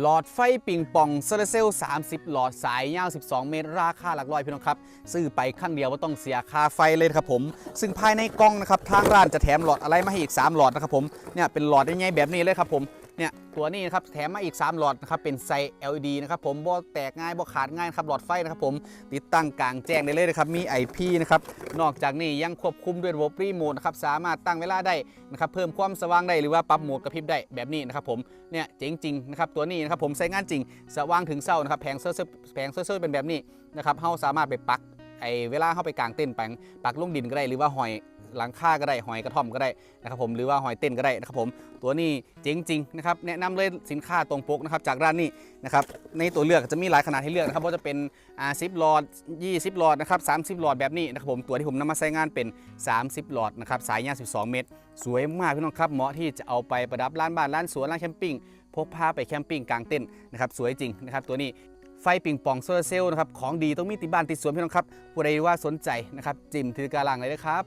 หลอดไฟปิงปองโซลาร์เซลล์30 หลอดสายยาว 12 เมตร ราคาหลักร้อยพี่น้องครับ ซื้อไปครั้งเดียวว่าต้องเสียค่าไฟเลยครับผม ซึ่งภายในกล้องนะครับทางร้านจะแถมหลอดอะไรมาให้อีก 3 หลอดนะครับผมเนี่ยเป็นหลอดใหญ่ๆแบบนี้เลยครับผม เนี่ยตัวนี้นะครับแถมมาอีก 3 หลอดนะครับเป็นไซส์ LED นะครับผมบ่แตกง่ายบ่ขาดง่ายครับหลอดไฟนะครับผมติดตั้งกลางแจ้งได้เลยนะครับมี IP นะครับนอกจากนี้ยังควบคุมด้วยระบบรีโมทนะครับสามารถตั้งเวลาได้นะครับเพิ่มความสว่างได้หรือว่าปรับโหมดกระพริบได้แบบนี้นะครับผมเนี่ยเจ๋งจริงนะครับตัวนี้นะครับผมใช้งานจริงสว่างถึงเศร้านะครับแผงเซอร์แผงเซอร์เป็นแบบนี้นะครับเฮาสามารถไปปักไอเวลาเข้าไปกลางเต้นปังปักลงดินก็ได้หรือว่าหอย หลังคาก็ได้หอยกระท่อมก็ได้นะครับผมหรือว่าหอยเต้นก็ได้นะครับผมตัวนี้เจ๋งจริงนะครับแนะนำเลยสินค้าตรงปกนะครับจากร้านนี้นะครับในตัวเลือกจะมีหลายขนาดให้เลือกนะครับว่าจะเป็นอ่า10หลอด20หลอดนะครับ30หลอดแบบนี้นะครับผมตัวที่ผมนำมาใช้งานเป็น 30 หลอดนะครับสายยาว12 เมตร สวยมากพี่น้องครับเหมาะที่จะเอาไปประดับร้านบ้านร้านสวนร้านแคมปิ้งพกพาไปแคมปิ้งกลางเต้นนะครับสวยจริงนะครับตัวนี้ไฟปิงปองโซลาร์เซลล์นะครับของดีต้องมีติดบ้านติดสวนพี่น้องครับผู้ใดว่าสนใจนะครับจิ้มถือกาลังเลยนะครับ